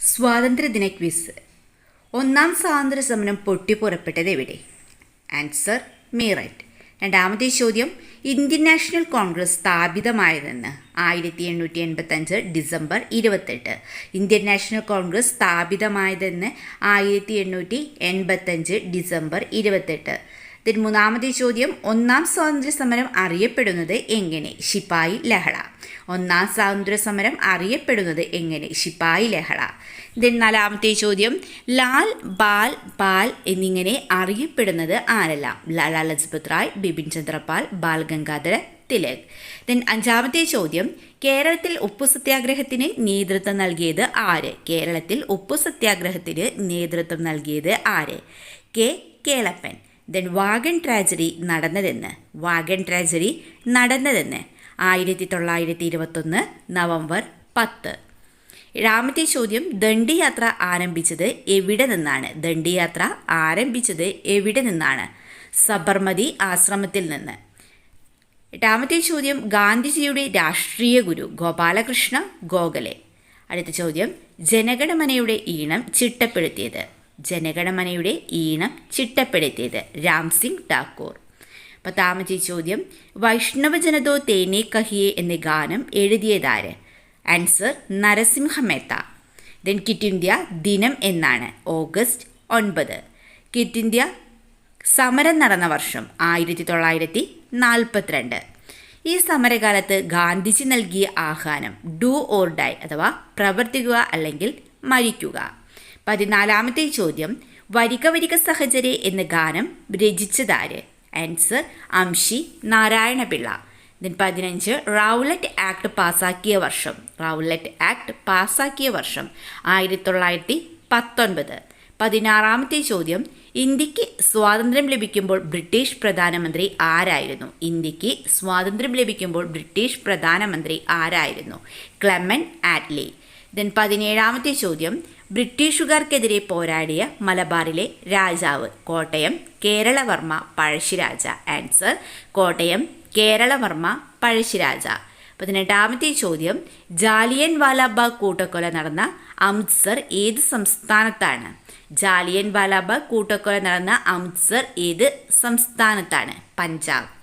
സ്വാതന്ത്ര്യദിന ക്വിസ് ഒന്നാം സ്വാതന്ത്ര്യ സമരം പൊട്ടിപ്പുറപ്പെട്ടത് എവിടെ? ആൻസർ മീററ്റ് രണ്ടാമത്തെ ചോദ്യം ഇന്ത്യൻ നാഷണൽ കോൺഗ്രസ് സ്ഥാപിതമായതെന്ന്. ആയിരത്തി എണ്ണൂറ്റി എൺപത്തഞ്ച് ഡിസംബർ ഇരുപത്തെട്ട്. ഇന്ത്യൻ നാഷണൽ കോൺഗ്രസ് സ്ഥാപിതമായതെന്ന് ആയിരത്തി എണ്ണൂറ്റി എൺപത്തഞ്ച് ഡിസംബർ ഇരുപത്തെട്ട്. ഇതിന് മൂന്നാമത്തെ ചോദ്യം ഒന്നാം സ്വാതന്ത്ര്യ സമരം അറിയപ്പെടുന്നത് എങ്ങനെ? ശിപായി ലഹള. ഒന്നാം സ്വാതന്ത്ര്യ സമരം അറിയപ്പെടുന്നത് എങ്ങനെ? ശിപ്പായി ലഹള. ഇതിന് നാലാമത്തെ ചോദ്യം. ലാൽ ബാൽ പാൽ എന്നിങ്ങനെ അറിയപ്പെടുന്നത് ആരെല്ലാം? ലാലാ ലജ്പത് റായ് ബിപിൻ ചന്ദ്രപാൽ ബാൽ ഗംഗാധര തിലക്. ദെൻ അഞ്ചാമത്തെ ചോദ്യം. കേരളത്തിൽ ഉപ്പു സത്യാഗ്രഹത്തിന് നേതൃത്വം നൽകിയത് ആര്? കേരളത്തിൽ ഉപ്പു സത്യാഗ്രഹത്തിന് നേതൃത്വം നൽകിയത് ആര്? K. Kelappan. Then wagon tragedy നടന്നതെന്ന്. വാഗൺ ട്രാജഡി നടന്നതെന്ന്. ആയിരത്തി തൊള്ളായിരത്തി ഇരുപത്തൊന്ന് നവംബർ പത്ത്. ഏഴാമത്തെ ചോദ്യം ദണ്ഡിയാത്ര ആരംഭിച്ചത് എവിടെ നിന്നാണ്? ദണ്ഡിയാത്ര ആരംഭിച്ചത് എവിടെ നിന്നാണ്? സബർമതി ആശ്രമത്തിൽ നിന്ന്. എട്ടാമത്തെ ചോദ്യം ഗാന്ധിജിയുടെ രാഷ്ട്രീയ ഗുരു ഗോപാലകൃഷ്ണ ഗോഖലെ. അടുത്ത ചോദ്യം ജനഗണമനയുടെ ഈണം ചിട്ടപ്പെടുത്തിയത്. ജനഗണമനയുടെ ഈണം ചിട്ടപ്പെടുത്തിയത് രാം സിംഗ് ഠാക്കൂർ പത്താമത്തെ ചോദ്യം വൈഷ്ണവജനതോ തേനേ കഹിയെ എന്ന ഗാനം എഴുതിയതാര്? Answer Narasimha Mehta. Then quit India ദിനം എന്നാണ് ഓഗസ്റ്റ് ഒൻപത്. കിറ്റ് ഇന്ത്യ സമരം നടന്ന വർഷം ആയിരത്തി തൊള്ളായിരത്തി നാൽപ്പത്തിരണ്ട് ഈ സമരകാലത്ത് ഗാന്ധിജി നൽകിയ ആഹ്വാനം ഡു ഓർ ഡൈ അഥവാ പ്രവർത്തിക്കുക അല്ലെങ്കിൽ മരിക്കുക. പതിനാലാമത്തെ ചോദ്യം വരിക വരിക സഹചരെ എന്ന ഗാനം രചിച്ചതാര്? ആൻസർ അംഷി നാരായണപിള്ള ദെൻ പതിനഞ്ച് റൗലറ്റ് ആക്ട് പാസാക്കിയ വർഷം. റൗലറ്റ് ആക്ട് പാസാക്കിയ വർഷം ആയിരത്തി തൊള്ളായിരത്തി പത്തൊൻപത്. പതിനാറാമത്തെ ചോദ്യം ഇന്ത്യയ്ക്ക് സ്വാതന്ത്ര്യം ലഭിക്കുമ്പോൾ ബ്രിട്ടീഷ് പ്രധാനമന്ത്രി ആരായിരുന്നു? ഇന്ത്യയ്ക്ക് സ്വാതന്ത്ര്യം ലഭിക്കുമ്പോൾ ബ്രിട്ടീഷ് പ്രധാനമന്ത്രി ആരായിരുന്നു? ക്ലെമൻ ആറ്റ്ലി. ദെൻ പതിനേഴാമത്തെ ചോദ്യം ബ്രിട്ടീഷുകാർക്കെതിരെ പോരാടിയ മലബാറിലെ രാജാവ് കോട്ടയം കേരളവർമ്മ പഴശ്ശിരാജ ആൻസർ കോട്ടയം കേരളവർമ്മ പഴശ്ശിരാജ. പതിനെട്ടാമത്തെ ചോദ്യം ജാലിയൻ വാലാബാഗ് കൂട്ടക്കൊല നടന്ന അമൃത്സർ ഏത് സംസ്ഥാനത്താണ്? ജാലിയൻ വാലാബാഗ് കൂട്ടക്കൊല നടന്ന അമൃത്സർ ഏത് സംസ്ഥാനത്താണ്? പഞ്ചാബ്.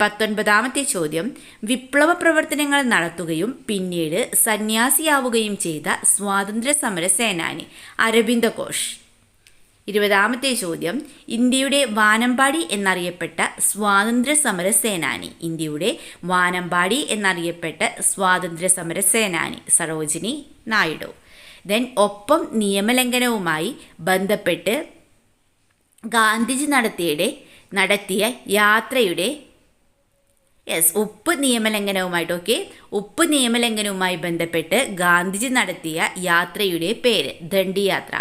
പത്തൊൻപതാമത്തെ ചോദ്യം. വിപ്ലവ പ്രവർത്തനങ്ങൾ നടത്തുകയും പിന്നീട് സന്യാസിയാവുകയും ചെയ്ത സ്വാതന്ത്ര്യ സമര സേനാനി അരവിന്ദ ഘോഷ്. ഇരുപതാമത്തെ ചോദ്യം. ഇന്ത്യയുടെ വാനമ്പാടി എന്നറിയപ്പെട്ട സ്വാതന്ത്ര്യ സമര സേനാനി. ഇന്ത്യയുടെ വാനമ്പാടി എന്നറിയപ്പെട്ട സ്വാതന്ത്ര്യ സമര സേനാനി സരോജിനി നായിഡു. ദെൻ ഒപ്പം നിയമലംഘനവുമായി ബന്ധപ്പെട്ട് ഗാന്ധിജി നടത്തിയുടെ നടത്തിയ യാത്രയുടെ യെസ് ഉപ്പ് നിയമലംഘനവുമായിട്ട് ഓക്കെ ഉപ്പ് നിയമലംഘനവുമായി ബന്ധപ്പെട്ട് ഗാന്ധിജി നടത്തിയ യാത്രയുടെ പേര് ദണ്ഡി യാത്ര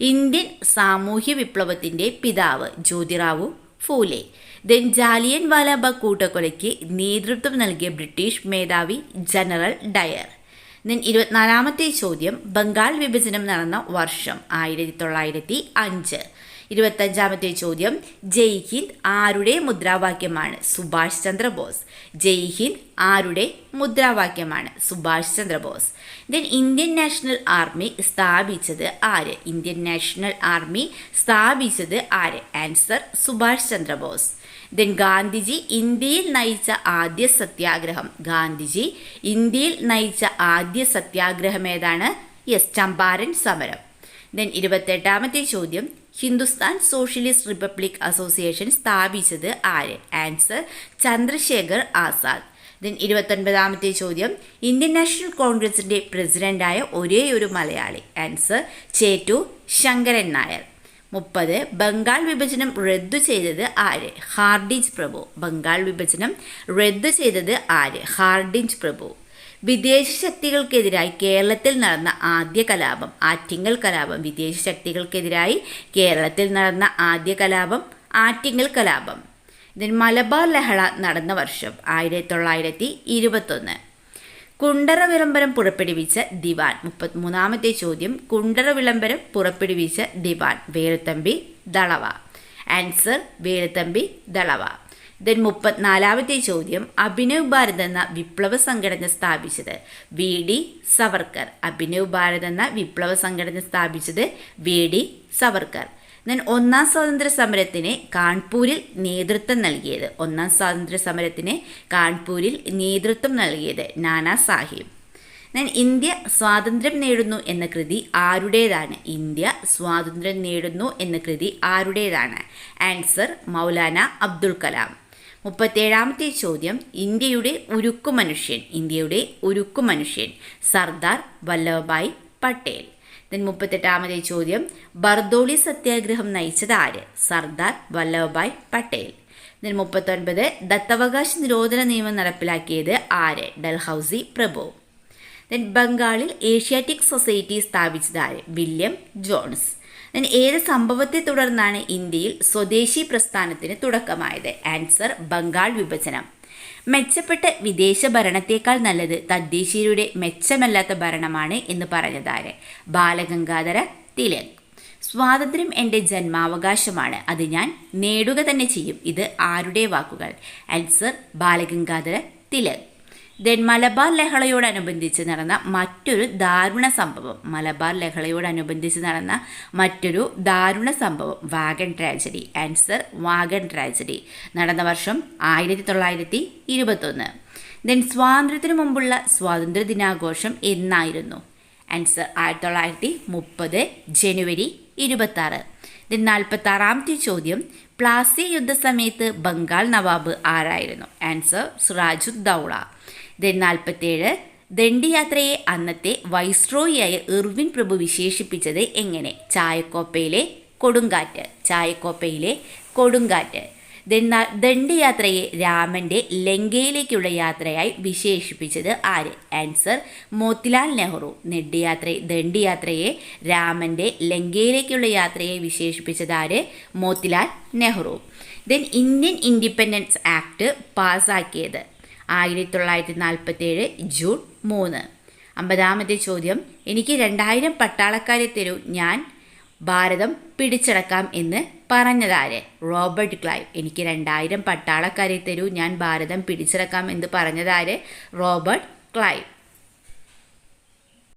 ഇന്ത്യൻ സാമൂഹ്യ വിപ്ലവത്തിന്റെ പിതാവ് ജ്യോതിറാവു ഫൂലെ. ദെൻ ജാലിയൻ വാലാബാഗ് കൂട്ടക്കൊലയ്ക്ക് നേതൃത്വം നൽകിയ ബ്രിട്ടീഷ് മേധാവി ജനറൽ ഡയർ. ദെൻ ഇരുപത്തിനാലാമത്തെ ചോദ്യം ബംഗാൾ വിഭജനം നടന്ന വർഷം ആയിരത്തി തൊള്ളായിരത്തി അഞ്ച്. ഇരുപത്തഞ്ചാമത്തെ ചോദ്യം. ജയ് ഹിന്ദ് ആരുടെ മുദ്രാവാക്യമാണ്? സുഭാഷ് ചന്ദ്രബോസ്. ജയ് ഹിന്ദ് ആരുടെ മുദ്രാവാക്യമാണ്? Subhash Chandra Bose. Then Indian National Army സ്ഥാപിച്ചത് ആര്? ഇന്ത്യൻ നാഷണൽ ആർമി സ്ഥാപിച്ചത് ആര്? ആൻസർ സുഭാഷ് ചന്ദ്രബോസ്. ദെൻ ഗാന്ധിജി ഇന്ത്യയിൽ നയിച്ച ആദ്യ സത്യാഗ്രഹം. ഗാന്ധിജി ഇന്ത്യയിൽ നയിച്ച ആദ്യ സത്യാഗ്രഹം ഏതാണ്? യെസ് ചമ്പാരൻ സമരം. ദെൻ ഇരുപത്തെട്ടാമത്തെ ചോദ്യം. ഹിന്ദുസ്ഥാൻ സോഷ്യലിസ്റ്റ് റിപ്പബ്ലിക് അസോസിയേഷൻ സ്ഥാപിച്ചത് ആര്? ആൻസർ ചന്ദ്രശേഖർ ആസാദ്. ദെൻ ഇരുപത്തൊൻപതാമത്തെ ചോദ്യം. ഇന്ത്യൻ നാഷണൽ കോൺഗ്രസിന്റെ പ്രസിഡന്റായ ഒരേ ഒരു മലയാളി. ആൻസർ ചേറ്റു ശങ്കരൻ നായർ. മുപ്പത്. ബംഗാൾ വിഭജനം റദ്ദു ചെയ്തത് ആര്? ഹാർഡിഞ്ച് പ്രഭു. ബംഗാൾ വിഭജനം റദ്ദു ചെയ്തത് ആര്? ഹാർഡിഞ്ച് പ്രഭു. വിദേശ ശക്തികൾക്കെതിരായി കേരളത്തിൽ നടന്ന ആദ്യ കലാപം ആറ്റിങ്ങൽ കലാപം വിദേശ ശക്തികൾക്കെതിരായി കേരളത്തിൽ നടന്ന ആദ്യ കലാപം ആറ്റിങ്ങൽ കലാപം. ഇതിന് മലബാർ ലഹള നടന്ന വർഷം ആയിരത്തി തൊള്ളായിരത്തി ഇരുപത്തൊന്ന് കുണ്ടറ വിളംബരം പുറപ്പെടുവിച്ച ദിവാൻ. മുപ്പത്തിമൂന്നാമത്തെ ചോദ്യം കുണ്ടറ വിളംബരം പുറപ്പെടുവിച്ച ദിവാൻ. വേലുത്തമ്പി ദളവ. ആൻസർ വേലുത്തമ്പി ദളവ. ദെൻ മുപ്പത്തിനാലാമത്തെ ചോദ്യം അഭിനവ് ഭാരത് എന്ന വിപ്ലവ സംഘടന സ്ഥാപിച്ചത് വി ഡി സവർക്കർ. അഭിനവ് ഭാരത് എന്ന വിപ്ലവ സംഘടന സ്ഥാപിച്ചത് വി ഡി സവർക്കർ. ദെൻ ഒന്നാം സ്വാതന്ത്ര്യ സമരത്തിന് കാൺപൂരിൽ നേതൃത്വം നൽകിയത്. ഒന്നാം സ്വാതന്ത്ര്യ സമരത്തിന് കാൺപൂരിൽ നേതൃത്വം നൽകിയത് നാനാ സാഹിബ്. ദെൻ ഇന്ത്യ സ്വാതന്ത്ര്യം നേടുന്നു എന്ന കൃതി ആരുടേതാണ്? ഇന്ത്യ സ്വാതന്ത്ര്യം നേടുന്നു എന്ന കൃതി ആരുടേതാണ്? ആൻസർ മൗലാന അബ്ദുൽ കലാം. മുപ്പത്തേഴാമത്തെ ചോദ്യം ഇന്ത്യയുടെ ഉരുക്കു മനുഷ്യൻ ഇന്ത്യയുടെ ഉരുക്കു മനുഷ്യൻ സർദാർ വല്ലഭായ് പട്ടേൽ. ദെൻ മുപ്പത്തെട്ടാമത്തെ ചോദ്യം ബർദോളി സത്യാഗ്രഹം നയിച്ചത് ആര്? സർദാർ വല്ലഭായ് പട്ടേൽ. ദെൻ മുപ്പത്തൊൻപത് ദത്തവകാശ നിരോധന നിയമം നടപ്പിലാക്കിയത് ആര്? ഡൽഹൌസി പ്രഭു. ദെൻ ബംഗാളിൽ ഏഷ്യാറ്റിക് സൊസൈറ്റി സ്ഥാപിച്ചത് ആര്? William Jones. ഏത് സംഭവത്തെ തുടർന്നാണ് ഇന്ത്യയിൽ സ്വദേശി പ്രസ്ഥാനത്തിന് തുടക്കമായത്? ആൻസർ ബംഗാൾ വിഭജനം. മെച്ചപ്പെട്ട വിദേശ ഭരണത്തേക്കാൾ നല്ലത് തദ്ദേശീയരുടെ മെച്ചമല്ലാത്ത ഭരണമാണ് എന്ന് പറഞ്ഞതാര്? ബാലഗംഗാധര തിലക്. സ്വാതന്ത്ര്യം എന്റെ ജന്മാവകാശമാണ്. അത് ഞാൻ നേടുക തന്നെ ചെയ്യും. ഇത് ആരുടെ വാക്കുകൾ? ആൻസർ ബാലഗംഗാധര തിലക്. ദെൻ മലബാർ ലഹളയോടനുബന്ധിച്ച് നടന്ന മറ്റൊരു ദാരുണ സംഭവം മലബാർ ലഹളയോടനുബന്ധിച്ച് നടന്ന മറ്റൊരു ദാരുണ സംഭവം wagon tragedy answer wagon tragedy നടന്ന വർഷം ആയിരത്തി തൊള്ളായിരത്തി ഇരുപത്തൊന്ന് ദെൻ സ്വാതന്ത്ര്യത്തിനു മുമ്പുള്ള സ്വാതന്ത്ര്യ ദിനാഘോഷം എന്നായിരുന്നു. ആൻസർ ആയിരത്തി തൊള്ളായിരത്തി മുപ്പത് ജനുവരി ഇരുപത്താറ്. ദെൻ നാൽപ്പത്തി ആറാമത്തെ ചോദ്യം പ്ലാസി യുദ്ധസമയത്ത് ബംഗാൾ നവാബ് ആരായിരുന്നു? ആൻസർ സുറാജുദ്ദൗള ദെൻ നാൽപ്പത്തേഴ്. ദണ്ഡിയാത്രയെ അന്നത്തെ വൈസ്രോയിയായ ഇർവിൻ പ്രഭു വിശേഷിപ്പിച്ചത് എങ്ങനെ? ചായക്കോപ്പയിലെ കൊടുങ്കാറ്റ്. ചായക്കോപ്പയിലെ കൊടുങ്കാറ്റ്. ദണ്ഡയാത്രയെ രാമന്റെ ലങ്കയിലേക്കുള്ള യാത്രയായി വിശേഷിപ്പിച്ചത് ആര്? ആൻസർ മോത്തിലാൽ നെഹ്റു. നെഡിയാത്ര ദണ്ഡിയാത്രയെ രാമന്റെ ലങ്കയിലേക്കുള്ള യാത്രയെ വിശേഷിപ്പിച്ചത് ആര്? Motilal Nehru. Then Indian Independence Act പാസ്സാക്കിയത് ആയിരത്തി തൊള്ളായിരത്തി നാൽപ്പത്തേഴ് ജൂൺ മൂന്ന്. അമ്പതാമത്തെ ചോദ്യം എനിക്ക് രണ്ടായിരം പട്ടാളക്കാരെ തരൂ ഞാൻ ഭാരതം പിടിച്ചടക്കാം എന്ന് പറഞ്ഞതാര്? Robert Clive. എനിക്ക് രണ്ടായിരം പട്ടാളക്കാരെ തരൂ ഞാൻ ഭാരതം പിടിച്ചടക്കാം എന്ന് പറഞ്ഞതാര്? Robert Clive.